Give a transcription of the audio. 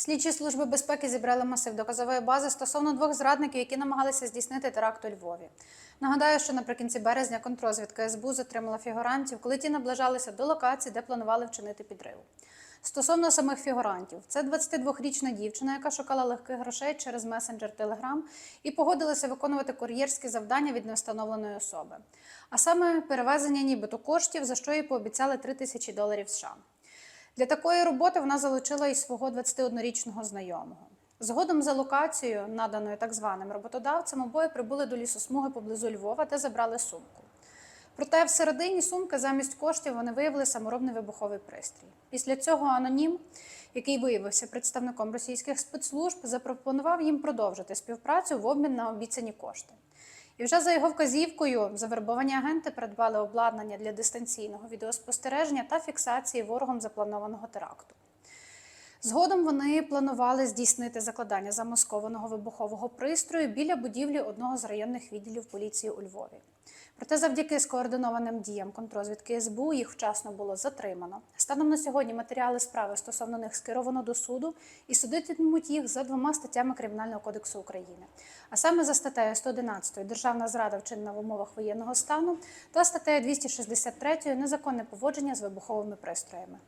Слідчі служби безпеки зібрали масив доказової бази стосовно двох зрадників, які намагалися здійснити теракт у Львові. Нагадаю, що наприкінці березня контрозвідка СБУ затримала фігурантів, коли ті наближалися до локації, де планували вчинити підрив. Стосовно самих фігурантів, це 22-річна дівчина, яка шукала легких грошей через месенджер Telegram і погодилася виконувати кур'єрські завдання від невстановленої особи. А саме перевезення нібито коштів, за що їй пообіцяли 3 тисячі доларів США. Для такої роботи вона залучила і свого 21-річного знайомого. Згодом за локацією, наданою так званим роботодавцем, обоє прибули до лісосмуги поблизу Львова, де забрали сумку. Проте всередині сумки замість коштів вони виявили саморобний вибуховий пристрій. Після цього анонім, який виявився представником російських спецслужб, запропонував їм продовжити співпрацю в обмін на обіцяні кошти. І вже за його вказівкою завербовані агенти придбали обладнання для дистанційного відеоспостереження та фіксації ворогом запланованого теракту. Згодом вони планували здійснити закладання замаскованого вибухового пристрою біля будівлі одного з районних відділів поліції у Львові. Проте, завдяки скоординованим діям контрозвідки СБУ їх вчасно було затримано. Станом на сьогодні матеріали справи стосовно них скеровано до суду і судитимуть їх за двома статтями Кримінального кодексу України, а саме за статтею 111 Державна зрада вчинена в умовах воєнного стану та статтею 263 Незаконне поводження з вибуховими пристроями.